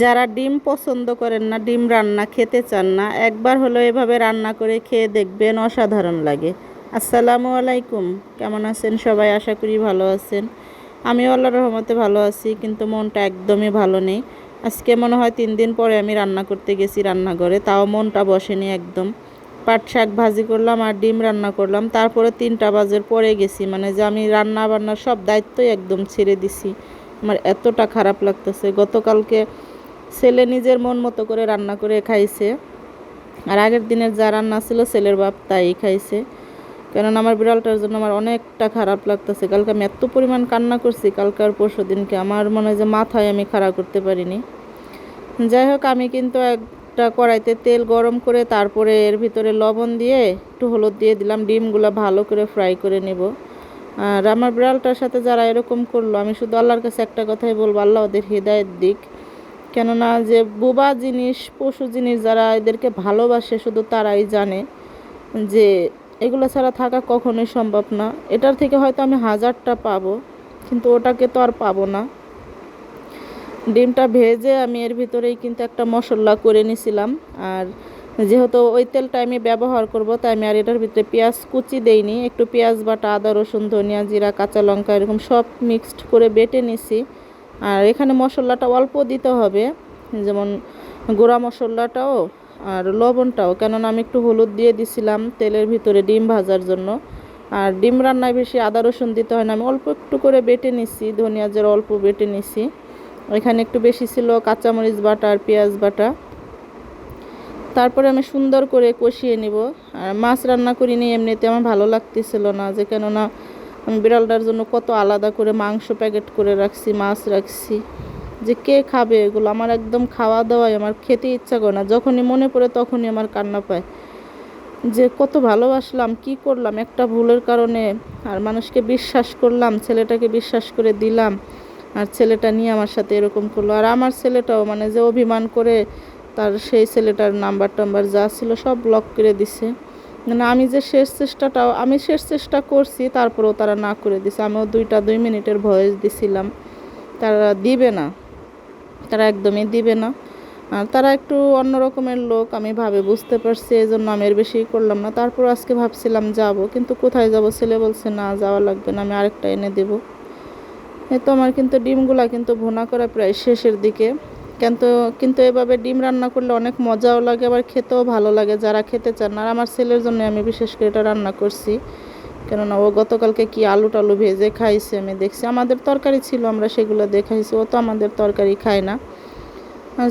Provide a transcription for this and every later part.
যারা ডিম পছন্দ করেন না, ডিম রান্না খেতে চান না, একবার হলো এভাবে রান্না করে খেয়ে দেখবেন অসাধারণ লাগে। আসসালামু আলাইকুম। কেমন আছেন সবাই? আশা করি ভালো আছেন। আমিও আল্লাহ রহমতে ভালো আছি, কিন্তু মনটা একদমই ভালো নেই। আজকে মনে হয় তিন দিন পরে আমি রান্না করতে গেছি রান্নাঘরে, তাও মনটা বসেনি একদম। পাট শাক ভাজি করলাম আর ডিম রান্না করলাম, তারপরে তিনটা বাজের পরে গেছি মানে যে আমি রান্না বান্নার সব দায়িত্বই একদম ছেড়ে দিছি। আমার এতটা খারাপ লাগতেছে। গতকালকে ছেলে নিজের মন মতো করে রান্না করে খাইছে। আর আগের দিনের যা রান্না ছিল ছেলের বাপ তাই খাইছে। কেননা আমার বিড়ালটার জন্য আমার অনেকটা খারাপ লাগতেছে। কালকে আমি এত পরিমাণ কান্না করছি, কালকে আর পরশু দিনকে আমার মনে হয় যে মাথায় আমি খাড়া করতে পারিনি। যাই হোক, আমি কিন্তু একটা কড়াইতে তেল গরম করে তারপরে এর ভিতরে লবণ দিয়ে একটু হলুদ দিয়ে দিলাম, ডিমগুলো ভালো করে ফ্রাই করে নেব। আর আমার বিড়ালটার সাথে যারা এরকম করল, আমি শুধু আল্লাহর কাছে একটা কথাই বলব, আল্লাহ ওদের হৃদায়ত দিক। কেননা যে বোবা জিনিস, পশু জিনিস যারা এদেরকে ভালোবাসে, শুধু তারাই জানে যে এগুলো ছাড়া থাকা কখনোই সম্ভব না। এটার থেকে হয়তো আমি হাজারটা পাবো, কিন্তু ওটাকে তো আর পাবো না। ডিমটা ভেজে আমি এর ভিতরেই কিন্তু একটা মশলা করে নিছিলাম। আর যেহেতু ওই তেলটা আমি ব্যবহার করব, তাই আমি আর এটার ভিতরে পেঁয়াজ কুচি দেইনি। একটু পেঁয়াজ বাটা, আদা, রসুন, ধনিয়া, জিরা, কাঁচা লঙ্কা, এরকম সব মিক্সড করে বেটে নিছি। আর এখানে মশলাটা অল্প দিতে হবে, যেমন গোড়া মশলাটাও আর লবণটাও। কেননা আমি একটু হলুদ দিয়ে দিছিলাম তেলের ভিতরে ডিম ভাজার জন্য। আর ডিম রান্নায় বেশি আদা রসুন দিতে হয় না, আমি অল্প একটু করে বেটে নিছি, ধনিয়া জিরা অল্প বেটে নিছি। এখানে একটু বেশি ছিল কাঁচামরিচ বাটা আর পেঁয়াজ বাটা। তারপরে আমি সুন্দর করে কষিয়ে নিব। আর মাছ রান্না করিনি, এমনিতে আমার ভালো লাগতেছিল না যে কেননা বিড়ালটার জন্য কত আলাদা করে মাংস প্যাকেট করে রাখছি, মাছ রাখছি। যে কে খাবে এগুলো? আমার একদম খাওয়া দাওয়াই আমার খেতে ইচ্ছা করে না। যখনই মনে পড়ে তখনই আমার কান্না পায়। যে কত ভালোবাসলাম, কি করলাম? একটা ভুলের কারণে আর মানুষকে বিশ্বাস করলাম, ছেলেটাকে বিশ্বাস করে দিলাম, আর ছেলেটা নিয়ে আমার সাথে এরকম করল। আর আমার ছেলেটাও মানে যে অভিমান করে তার সেই ছেলেটার নাম্বার টাম্বার যা ছিল সব ব্লক করে দিছে। মানে আমি যে শেষ চেষ্টাটাও, আমি শেষ চেষ্টা করছি, তারপরেও তারা না করে দিছে। আমিও দুইটা, দুই মিনিটের ভয়েস দিছিলাম। তারা দিবে না। তারা একদমই দিবে না। আর তারা একটু অন্য রকমের লোক, আমি ভাবে বুঝতে পারছি এই জন্য আমি এর বেশি করলাম না। তারপর আজকে ভাবছিলাম যাব, কিন্তু কোথায় যাব? ছেলে বলছে, না, যাওয়া লাগবে না, আমি আরেকটা এনে দেব। এ তো আমার কিন্তু ডিমগুলা কিন্তু ভোনা করা প্রায় শেষের দিকে। কিন্তু কিন্তু এভাবে ডিম রান্না করলে অনেক মজাও লাগে, আবার খেতেও ভালো লাগে যারা খেতে চান। আর আমার ছেলের জন্য আমি বিশেষ করে এটা রান্না করছি। কেননা ও গতকালকে কি আলু টালু ভেজে খাইছে, আমি দেখছি। আমাদের তরকারি ছিল, আমরা সেগুলো দেখাইছি ও তো আমাদের তরকারি খায় না।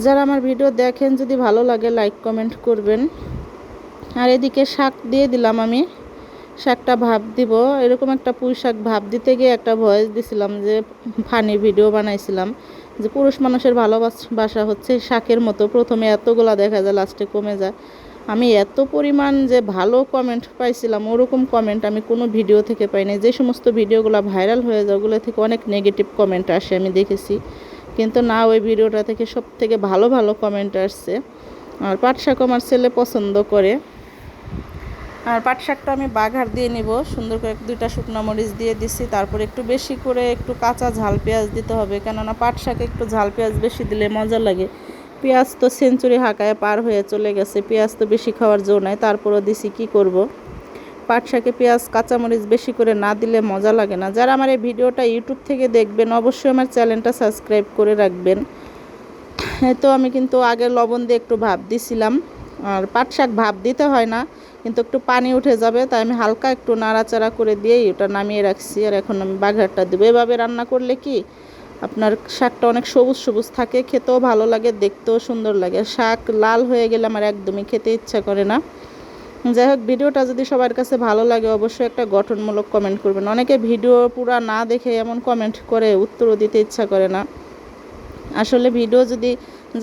যারা আমার ভিডিও দেখেন, যদি ভালো লাগে লাইক কমেন্ট করবেন। আর এদিকে শাক দিয়ে দিলাম আমি। শাকটা ভাব দিব। এরকম একটা পুঁই শাক ভাব দিতে গিয়ে একটা ভয়েস দিছিলাম যে, ফানি ভিডিও বানাইছিলাম। যে পুরুষ মানুষের ভালোবাসা হচ্ছে শাকের মতো। প্রথমে এতগুলা দেখা যায় লাস্টে কমে যায়। আমি এত পরিমাণ যে ভালো কমেন্ট পাইছিলাম, ওরকম কমেন্ট আমি কোনো ভিডিও থেকে পাইনি যে সমস্ত ভিডিওগুলো ভাইরাল হয়ে যায়, ওগুলো থেকে অনেক নেগেটিভ কমেন্ট আসে, আমি দেখেছি। কিন্তু না, ওই ভিডিওটা থেকে সব থেকে ভালো ভালো কমেন্ট আসছে। আর পাট শাক আমার ছেলে পছন্দ করে। আর পাট শাকটা আমি বাঘার দিয়ে নেব। সুন্দর করে দুইটা শুকনো মরিচ দিয়ে দিছি। তারপর একটু বেশি করে একটু কাঁচা ঝাল পেঁয়াজ দিতে হবে। কেননা পাট শাকে একটু ঝাল পেঁয়াজ বেশি দিলে মজা লাগে। পেঁয়াজ তো সেঞ্চুরি হাঁকায় পার হয়ে চলে গেছে। পেঁয়াজ তো বেশি খাওয়ার জো নাই। তারপরও দিছি কি করব। পাট শাকে পেঁয়াজ কাঁচামরিচ বেশি করে না দিলে মজা লাগে না। যারা আমার এই ভিডিওটা ইউটিউব থেকে দেখবেন, অবশ্যই আমার চ্যানেলটা সাবস্ক্রাইব করে রাখবেন। তো আমি কিন্তু আগে লবণ দিয়ে একটু ভাব দিছিলাম। আর পাট শাক ভাব দিতে হয় না। কিন্তু একটু পানি উঠে যাবে, তাই আমি হালকা একটু নাড়াচাড়া করে দিয়েই ওটা নামিয়ে রাখছি। আর এখন আমি বাঘারটা দেবো। এভাবে রান্না করলে কি আপনার শাকটা অনেক সবুজ সবুজ থাকে, খেতেও ভালো লাগে, দেখতেও সুন্দর লাগে। শাক লাল হয়ে গেলে আমার একদমই খেতে ইচ্ছা করে না। যাই হোক, ভিডিওটা যদি সবার কাছে ভালো লাগে অবশ্যই একটা গঠনমূলক কমেন্ট করবেন। অনেকে ভিডিও পুরা না দেখে এমন কমেন্ট করে, উত্তরও দিতে ইচ্ছা করে না। আসলে ভিডিও যদি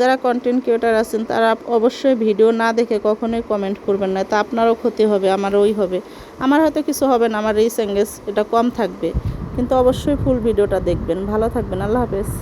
যারা কন্টেন্ট ক্রিয়েটার আছেন, তারা অবশ্যই ভিডিও না দেখে কখনোই কমেন্ট করবেন না। তা আপনারও ক্ষতি হবে আমার ওই হবে। আমার হয়তো কিছু হবে না, আমার রিস এটা কম থাকবে। কিন্তু অবশ্যই ফুল ভিডিওটা দেখবেন। ভালো থাকবেন, আল্লাহ হাফেজ।